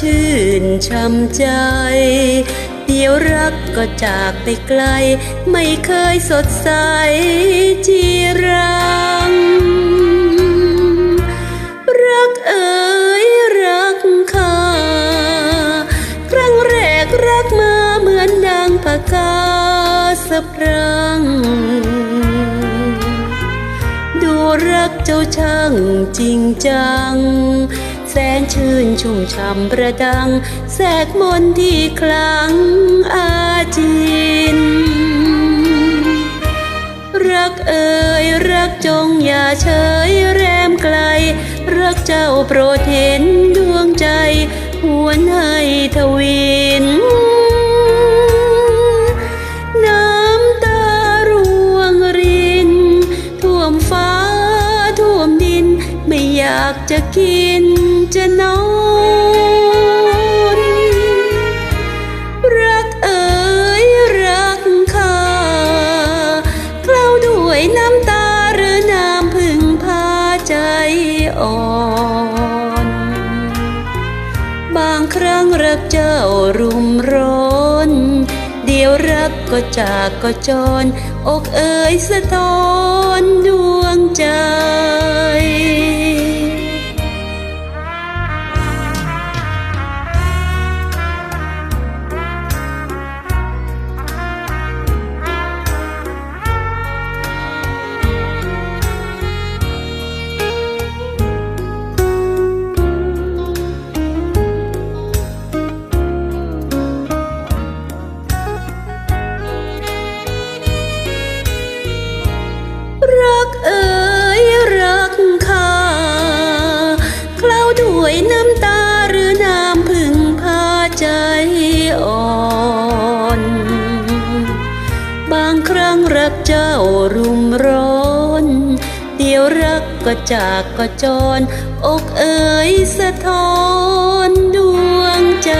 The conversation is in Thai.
ชื่นช้ำใจ เดี๋ยวรักก็จากไปไกล ไม่เคยสดใสจีรัง รักเอ๋ยรักค่าครั้งแรกรักมาเหมือนดังปากกาสะพรังดูรักเจ้าช่างจริงจัง แสนชื่นชุ่มช่ำประดัง แสกมนที่คลังอาจิน รักเอ่ยรักจงอย่าเฉยแรมไกล รักเจ้าโปรดเห็นดวงใจหวนให้ทวี จะกินจะนอน รักเอ๋ยรักค่าเคล้าด้วยน้ำตาหรือน้ำพึ่งพาใจอ่อน บางครั้งรักเจ้ารุมร้อนเดี๋ยวรักก็จากก็จร อกเอ๋ยสะท้อนดวงใจ ครั้งรักเจ้ารุมร้อน เดี๋ยวรักก็จากก็จร อกเอ๋ยสะท้อนดวงใจ